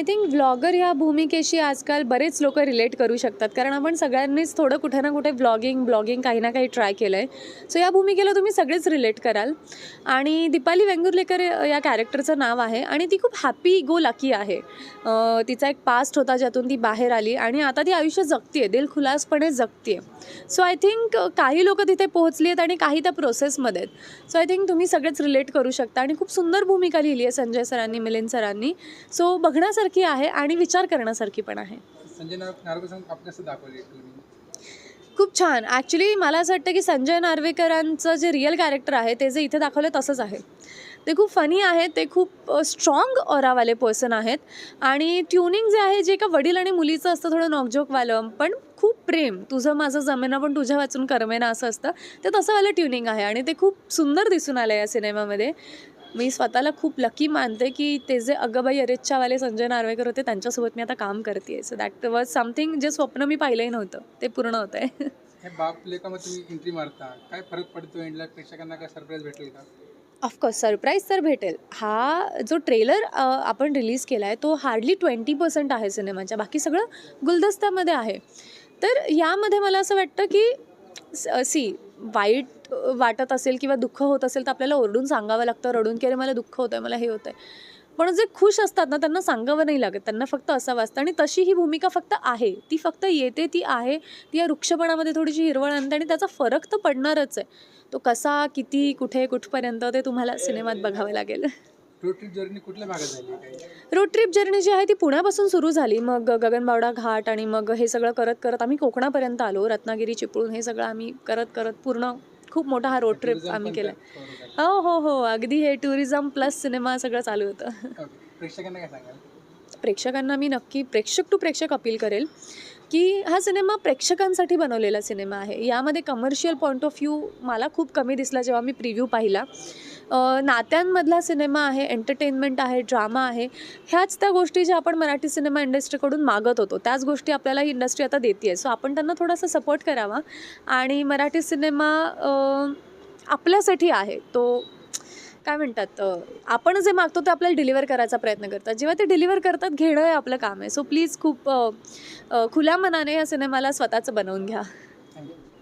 I think vlogger ह्या भूमिकेशी आजकाल बरेच लोक रिलेट करू शकतात. कारण आपण सगळ्यांनीच थोडं कुठे ना कुठे व्लॉगिंग ब्लॉगिंग काही ना काही ट्राय केलं आहे सो या भूमिकेला तुम्ही सगळेच रिलेट कराल. आणि दीपाली वेंगुर्लेकर या कॅरेक्टरचं नाव आहे आणि ती खूप हॅपी गो लकी आहे. तिचा एक पास्ट होता ज्यातून ती बाहेर आली आणि आता ती आयुष्य जगते दिलखुलासपणे जगते सो आय थिंक काही लोक तिथे पोहोचली आहेत आणि काही त्या प्रोसेसमध्ये आहेत. सो आय थिंक तुम्ही सगळेच रिलेट करू शकता. आणि खूप सुंदर भूमिका लिहिली आहे संजय सरांनी मिलिंद सरांनी. सो बघण्यासारखं आहे आणि विचार करण्यासारखी पण आहे. संजय नार्वेकर दाखवले खूप छान. ॲक्च्युली मला असं वाटतं की संजय नार्वेकरांचं जे रिअल कॅरेक्टर आहे ते जे इथे दाखवलं तसंच आहे. ते खूप फनी आहे ते खूप स्ट्रॉंग ऑरावाले पर्सन आहेत. आणि ट्युनिंग जे आहे जे एका वडील आणि मुलीचं असतं थोडं नॉकझोकवालं पण खूप प्रेम. तुझं माझं जमेना पण तुझ्या वाचून करमेना असं असतं. ते तसंवालं ट्युनिंग आहे आणि ते खूप सुंदर दिसून आलं या सिनेमामध्ये. मी स्वतःला खूप लकी मानते की ते जे अगबाई अरेच्छावाले संजय नार्वेकर होते त्यांच्यासोबत मी आता काम करते सो दॅट वॉज समथिंग जे स्वप्न मी पाहिलंही नव्हतं. ते पूर्ण होतं आहे. हे बाप लेखामध्ये तुम्ही एंट्री मारता. काय फरक पडतो एंडला प्रेक्षकांना काय सरप्राईज भेटेल का? ऑफकोर्स सरप्राईज तर भेटेल. हा जो ट्रेलर आपण रिलीज केला आहे तो हार्डली ट्वेंटी पर्सेंट आहे सिनेमाच्या. बाकी सगळं गुलदस्त्यामध्ये आहे. तर यामध्ये मला असं वाटतं की सी वाईट वाटत असेल किंवा दुःख होत असेल तर आपल्याला ओरडून सांगावं लागतं रडून की अरे मला दुःख होतं आहे मला हे होतं आहे पण जे खुश असतात ना त्यांना सांगावं नाही लागत. त्यांना फक्त असावं असतं आणि तशी ही भूमिका फक्त आहे. ती फक्त येते ती आहे. ती या वृक्षपणामध्ये थोडीशी हिरवळ आणते आणि त्याचा फरक तर पडणारच आहे. तो कसा किती कुठे कुठपर्यंत ते तुम्हाला सिनेमात बघावं लागेल. रोड ट्रिप जर्नी कुठल्या भागात झाली? काही रोड ट्रिप जर्नी जी आहे ती पुण्यापासून सुरू झाली. मग गगनबावडा घाट आणि मग हे सगळं करत करत आम्ही कोकणापर्यंत आलो. रत्नागिरी चिपळूण हे सगळं आम्ही करत करत पूर्ण खूप मोठा हा रोड ट्रिप आम्ही केला. हो हो हो. अगदी हे टुरिझम प्लस सिनेमा सगळं चालू होतं. प्रेक्षकांना काय सांगाल? प्रेक्षकांना मी नक्की प्रेक्षक टू प्रेक्षक अपील करेल की हा सिनेमा प्रेक्षकांसाठी बनवलेला सिनेमा आहे. यामध्ये कमर्शियल पॉईंट ऑफ व्ह्यू मला खूप कमी दिसला जेव्हा मी प्रिव्ह्यू पाहिला. नात्यांमधला सिनेमा आहे एंटरटेनमेंट आहे ड्रामा आहे ह्याच त्या गोष्टी ज्या आपण मराठी सिनेमा इंडस्ट्रीकडून मागत होतो त्याच गोष्टी आपल्याला ही इंडस्ट्री आता देते आहे सो आपण त्यांना थोडासा सपोर्ट करावा आणि मराठी सिनेमा आपल्यासाठी आहे. तो काय म्हणतात आपण जे मागतो ते आपल्याला डिलिव्हर करायचा प्रयत्न करतात. जेव्हा ते डिलिव्हर करतात घेणं हे आपलं काम आहे. सो प्लीज खूप खुल्या मनाने या सिनेमाला स्वतःचं बनवून घ्या.